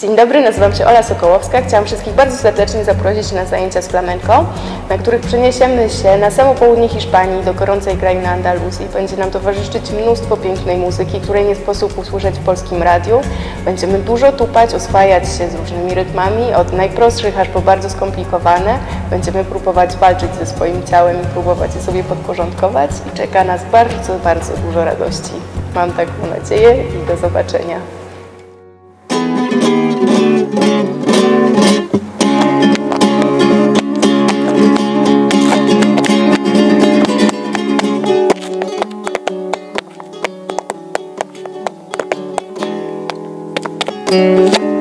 Dzień dobry, nazywam się Ola Sokołowska. Chciałam wszystkich bardzo serdecznie zaprosić na zajęcia z flamenco, na których przeniesiemy się na samo południe Hiszpanii, do gorącej krainy Andaluzji. Będzie nam towarzyszyć mnóstwo pięknej muzyki, której nie sposób usłyszeć w polskim radiu. Będziemy dużo tupać, oswajać się z różnymi rytmami, od najprostszych aż po bardzo skomplikowane. Będziemy próbować walczyć ze swoim ciałem i próbować je sobie podporządkować i czeka nas bardzo, bardzo dużo radości. Mam taką nadzieję i do zobaczenia. Música